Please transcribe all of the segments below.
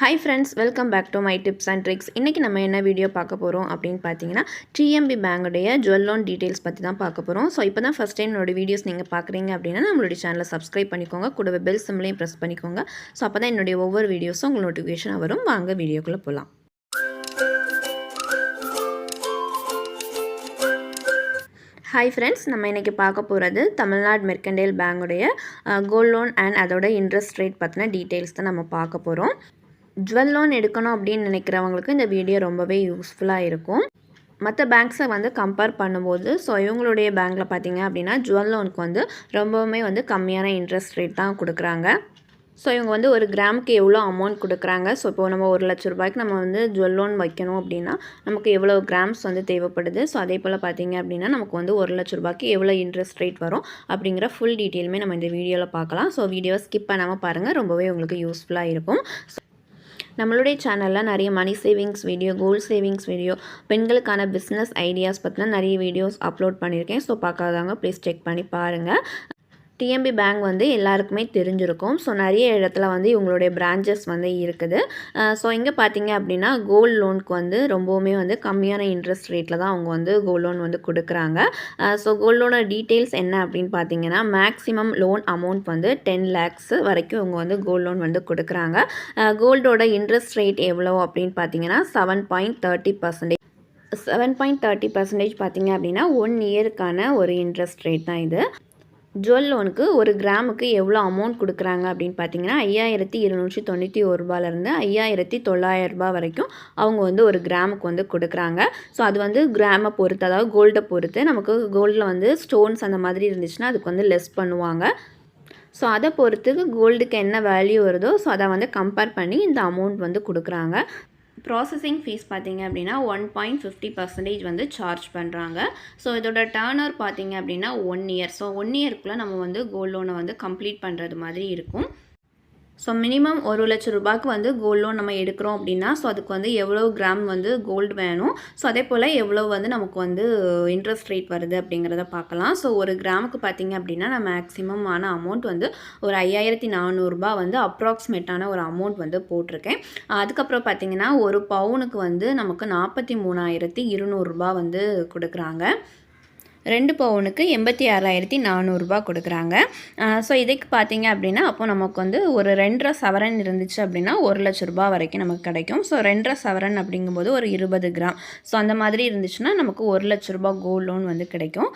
Hi friends welcome back to my tips and tricks இன்றைக்கி நம்ம என்ன வீடியோ பார்க்க போகிறோம் அப்படின்னு பார்த்தீங்கன்னா டிஎம்பி பேங்குடைய ஜுவல் லோன் டீட்டெயில்ஸ் பற்றி தான் பார்க்க போகிறோம் ஸோ இப்போ தான் ஃபஸ்ட் டைம் என்னோட வீடியோஸ் நீங்கள் பார்க்குறீங்க அப்படின்னா நம்மளுடைய சேனலை சப்ஸ்கிரைப் பண்ணிக்கோங்க. கூடவே பெல் சிம்லையும் ப்ரெஸ் பண்ணிக்கோங்க. ஸோ அப்போ தான் என்னுடைய ஒவ்வொரு வீடியோஸும் உங்களுக்கு நோட்டிஃபிகேஷன் வரும். வாங்க வீடியோக்குள்ளே போகலாம் ஹாய் ஃப்ரெண்ட்ஸ் நம்ம இன்றைக்கி பார்க்க போகிறது தமிழ்நாடு மெர்கண்டைல் பேங்குடைய கோல்ட் லோன் அண்ட் அதோட இன்ட்ரெஸ்ட் ரேட் பற்றின டீட்டெயில்ஸ் தான் நம்ம பார்க்க போகிறோம் ஜுவல் லோன் எடுக்கணும் அப்படின்னு நினைக்கிறவங்களுக்கு இந்த வீடியோ ரொம்பவே யூஸ்ஃபுல்லாக இருக்கும். மற்ற பேங்க்ஸை வந்து கம்பேர் பண்ணும்போது ஸோ இவங்களுடைய பேங்க்கில் பார்த்தீங்க அப்படின்னா ஜுவல் லோனுக்கு வந்து ரொம்பவுமே வந்து கம்மியான இன்ட்ரெஸ்ட் ரேட் தான் கொடுக்குறாங்க. ஸோ இவங்க வந்து ஒரு கிராமுக்கு எவ்வளோ அமௌண்ட் கொடுக்குறாங்க? ஸோ இப்போ நம்ம ஒரு லட்ச ரூபாய்க்கு நம்ம வந்து ஜுவல் லோன் வைக்கணும் அப்படின்னா நமக்கு எவ்வளோ கிராம்ஸ் வந்து தேவைப்படுது? ஸோ அதே போல் பார்த்தீங்க அப்படின்னா நமக்கு வந்து ஒரு லட்ச ரூபாய்க்கு எவ்வளோ இன்ட்ரெஸ்ட் ரேட் வரும்? அப்படிங்கிற ஃபுல் டீட்டெயிலுமே நம்ம இந்த வீடியோவில் பார்க்கலாம். ஸோ வீடியோவை ஸ்கிப் பண்ணாமல் பாருங்கள் ரொம்பவே உங்களுக்கு யூஸ்ஃபுல்லாக இருக்கும். நம்மளுடைய சேனலில் நிறைய money savings video gold savings video பெண்களுக்கான பிஸ்னஸ் ஐடியாஸ் பற்றின நிறைய வீடியோஸ் அப்லோட் பண்ணியிருக்கேன். ஸோ பார்க்காதவங்க ப்ளீஸ் செக் பண்ணி பாருங்கள் டிஎம்பி பேங்க் வந்து எல்லாருக்குமே தெரிஞ்சிருக்கும். ஸோ நிறைய இடத்துல வந்து இவங்களுடைய பிரான்ச்சஸ் வந்து இருக்குது. ஸோ இங்கே பார்த்தீங்க அப்படின்னா கோல்டு லோனுக்கு வந்து ரொம்பவுமே வந்து கம்மியான இன்ட்ரெஸ்ட் ரேட்டில் தான் அவங்க வந்து கோல்டு லோன் வந்து கொடுக்குறாங்க. ஸோ கோல்டு லோனோட டீட்டெயில்ஸ் என்ன அப்படின்னு பார்த்தீங்கன்னா மேக்ஸிமம் லோன் அமௌண்ட் வந்து டென் லேக்ஸ் வரைக்கும் இவங்க வந்து கோல்டு லோன் வந்து கொடுக்குறாங்க. கோல்டோட இன்ட்ரெஸ்ட் ரேட் எவ்வளோ அப்படின்னு பார்த்தீங்கன்னா seven point thirty percentage seven point thirty percentage பார்த்தீங்க அப்படின்னா ஒன் இயருக்கான ஒரு இன்ட்ரெஸ்ட் ரேட் தான் இது. ஜுவல் லோனுக்கு ஒரு கிராமுக்கு எவ்வளோ அமௌண்ட் கொடுக்குறாங்க அப்படின்னு பார்த்தீங்கன்னா ஐயாயிரத்தி இருநூற்றி தொண்ணூற்றி ஒரு ரூபாயிலேருந்து ஐயாயிரத்தி தொள்ளாயிரம் ரூபாய் வரைக்கும் அவங்க வந்து ஒரு கிராமுக்கு வந்து கொடுக்குறாங்க. ஸோ அது வந்து கிராமை பொறுத்து அதாவது கோல்டை பொறுத்து நமக்கு கோல்டில் வந்து ஸ்டோன்ஸ் அந்த மாதிரி இருந்துச்சுன்னா அதுக்கு வந்து லெஸ் பண்ணுவாங்க. ஸோ அதை பொறுத்துக்கு கோல்டுக்கு என்ன வேல்யூ வருதோ ஸோ அதை வந்து கம்பேர் பண்ணி இந்த அமௌண்ட் வந்து கொடுக்குறாங்க. ப்ராசஸிங் ஃபீஸ் பார்த்தீங்க அப்படின்னா ஒன் பாயிண்ட் ஃபிஃப்டி பர்சன்டேஜ் வந்து சார்ஜ் பண்ணுறாங்க ஸோ இதோட டேர்னர் பார்த்தீங்க அப்படின்னா ஒன் இயர் ஸோ ஒன் இயர்க்குள்ளே நம்ம வந்து கோல்ட் லோனை வந்து கம்ப்ளீட் பண்ணுறது மாதிரி இருக்கும். ஸோ மினிமம் ஒரு லட்சம் ரூபாய்க்கு வந்து கோல்ட் லோன் நம்ம எடுக்கிறோம் அப்படின்னா ஸோ அதுக்கு வந்து எவ்வளோ கிராம் வந்து கோல்டு வேணும்? ஸோ அதே போல் எவ்வளோ வந்து நமக்கு வந்து இன்ட்ரெஸ்ட் ரேட் வருது அப்படிங்கிறத பார்க்கலாம். ஸோ ஒரு கிராமுக்கு பார்த்திங்க அப்படின்னா நான் மேக்ஸிமம் ஆன அமௌண்ட் வந்து ஒரு ஐயாயிரத்தி நானூறுரூபா வந்து அப்ராக்சிமேட்டான ஒரு அமௌண்ட் வந்து போட்டிருக்கேன். அதுக்கப்புறம் பார்த்திங்கன்னா ஒரு பவுனுக்கு வந்து நமக்கு நாற்பத்தி மூணாயிரத்தி இருநூறுபா வந்து கொடுக்குறாங்க. ரெண்டு பவுனுக்கு எண்பத்தி ஆறாயிரத்தி நானூறுரூபா கொடுக்குறாங்க. ஸோ இதுக்கு பார்த்தீங்க அப்படின்னா அப்போ நமக்கு வந்து ஒரு ரெண்டரை சவரன் இருந்துச்சு அப்படின்னா ஒரு லட்ச ரூபா வரைக்கும் நமக்கு கிடைக்கும். ஸோ ரெண்டரை சவரன் அப்படிங்கும்போது ஒரு இருபது கிராம். ஸோ அந்த மாதிரி இருந்துச்சுன்னா நமக்கு ஒரு லட்ச ரூபா கோல்ட் லோன் வந்து கிடைக்கும்.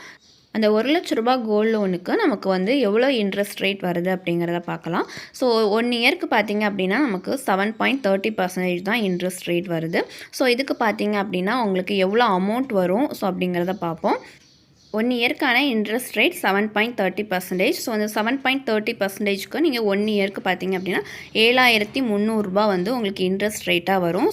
அந்த ஒரு லட்ச ரூபா கோல்டு லோனுக்கு நமக்கு வந்து எவ்வளோ இன்ட்ரெஸ்ட் ரேட் வருது அப்படிங்கிறத பார்க்கலாம். ஸோ ஒன் இயருக்கு பார்த்தீங்க அப்படின்னா நமக்கு செவன் பாயிண்ட் தேர்ட்டி பர்சன்டேஜ் தான் இன்ட்ரெஸ்ட் ரேட் வருது. ஸோ இதுக்கு பார்த்தீங்க அப்படின்னா உங்களுக்கு எவ்வளோ அமௌண்ட் வரும்? ஸோ அப்படிங்கிறத பார்ப்போம். One இயர்க்கான interest rate seven point thirty percentage so அந்த செவன் பாயிண்ட் தேர்ட்டி பர்சன்டேஜ்க்கு நீங்கள் ஒன் இயர்க்கு பார்த்தீங்க அப்படின்னா ஏழாயிரத்தி முந்நூறுரூபா வந்து உங்களுக்கு இன்ட்ரெஸ்ட் ரேட்டாக வரும்.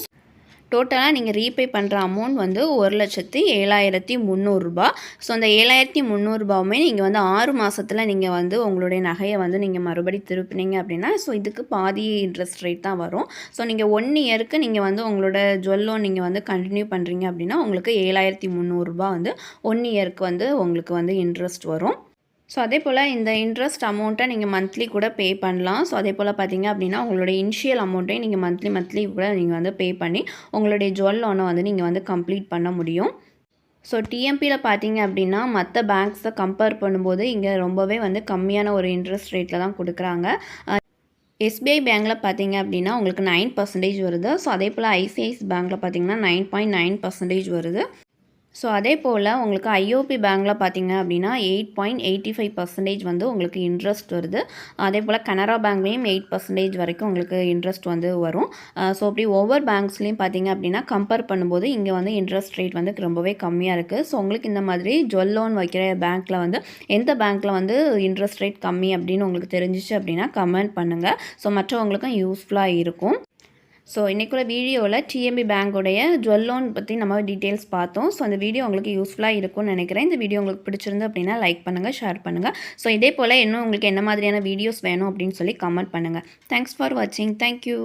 டோட்டலாக நீங்கள் ரீபே பண்ணுற அமௌண்ட் வந்து ஒரு லட்சத்தி ஏழாயிரத்தி முந்நூறுரூபா ஸோ அந்த ஏழாயிரத்தி முந்நூறுரூபாவுமே நீங்கள் வந்து ஆறு மாதத்தில் நீங்கள் வந்து உங்களுடைய நகையை வந்து நீங்கள் மறுபடி திருப்பினீங்க அப்படின்னா ஸோ இதுக்கு பாதி இன்ட்ரெஸ்ட் ரேட் தான் வரும். ஸோ நீங்கள் ஒன் இயருக்கு நீங்கள் வந்து உங்களோட ஜுவல்லோ நீங்கள் வந்து கண்டினியூ பண்ணுறீங்க அப்படின்னா உங்களுக்கு ஏழாயிரத்தி முந்நூறுரூபா வந்து ஒன் இயருக்கு வந்து உங்களுக்கு வந்து இன்ட்ரெஸ்ட் வரும். ஸோ அதே போல் இந்த இன்ட்ரெஸ்ட் அமௌண்ட்டை நீங்கள் மந்த்லி கூட பே பண்ணலாம். ஸோ அதே போல் பார்த்தீங்க அப்படின்னா உங்களுடைய இனிஷியல் அமௌண்ட்டையும் நீங்கள் மந்த்லி மந்த்லி கூட நீங்கள் வந்து பே பண்ணி உங்களுடைய ஜுவல் லோனை வந்து நீங்கள் வந்து கம்ப்ளீட் பண்ண முடியும். ஸோ டிஎம்பியில் பார்த்தீங்க அப்படின்னா மற்ற பேங்க்ஸை கம்பேர் பண்ணும்போது இங்கே ரொம்பவே வந்து கம்மியான ஒரு இன்ட்ரெஸ்ட் ரேட்டில் தான் கொடுக்குறாங்க. எஸ்பிஐ பேங்க்கில் பார்த்தீங்க அப்படின்னா உங்களுக்கு நைன் பர்சன்டேஜ் வருது. ஸோ அதே போல் ஐசிஐசி பேங்க்கில் பார்த்தீங்கன்னா நைன் பாயிண்ட் நைன் பர்சன்டேஜ் வருது. ஸோ அதே போல் உங்களுக்கு ஐஓபி பேங்கில் பார்த்தீங்க அப்படின்னா eight point eighty five percentage வந்து உங்களுக்கு இன்ட்ரெஸ்ட் வருது. அதே போல் கனரா பேங்க்லேயும் எயிட் பர்சன்டேஜ் வரைக்கும் உங்களுக்கு இன்ட்ரெஸ்ட் வந்து வரும். ஸோ அப்படி ஒவ்வொரு பேங்க்ஸ்லேயும் பார்த்தீங்க அப்படின்னா கம்பேர் பண்ணும்போது இங்கே வந்து இன்ட்ரெஸ்ட் ரேட் வந்து ரொம்பவே கம்மியாக இருக்குது ஸோ உங்களுக்கு இந்த மாதிரி ஜுவல் லோன் வைக்கிற பேங்க்கில் வந்து எந்த பேங்க்கில் வந்து இன்ட்ரெஸ்ட் ரேட் கம்மி அப்படின்னு உங்களுக்கு தெரிஞ்சிச்சு அப்படின்னா கமெண்ட் பண்ணுங்கள் ஸோ மற்றவங்களுக்கும் யூஸ்ஃபுல்லாக இருக்கும். ஸோ இன்றைக்குள்ள வீடியோவில் டிஎம்பி பேங்க்குடைய ஜுவல் லோன் பற்றி நம்ம டீட்டெயில்ஸ் பார்த்தோம். ஸோ அந்த வீடியோ உங்களுக்கு யூஸ்ஃபுல்லாக இருக்கும்னு நினைக்கிறேன். இந்த வீடியோ உங்களுக்கு பிடிச்சிருந்து அப்படின்னா லைக் பண்ணுங்கள் ஷேர் பண்ணுங்கள் ஸோ இதே போல் இன்னும் உங்களுக்கு என்ன மாதிரியான வீடியோஸ் வேணும் அப்படின்னு சொல்லி கமெண்ட் பண்ணுங்கள் தேங்க்ஸ் ஃபார் வாட்சிங் தேங்க்யூ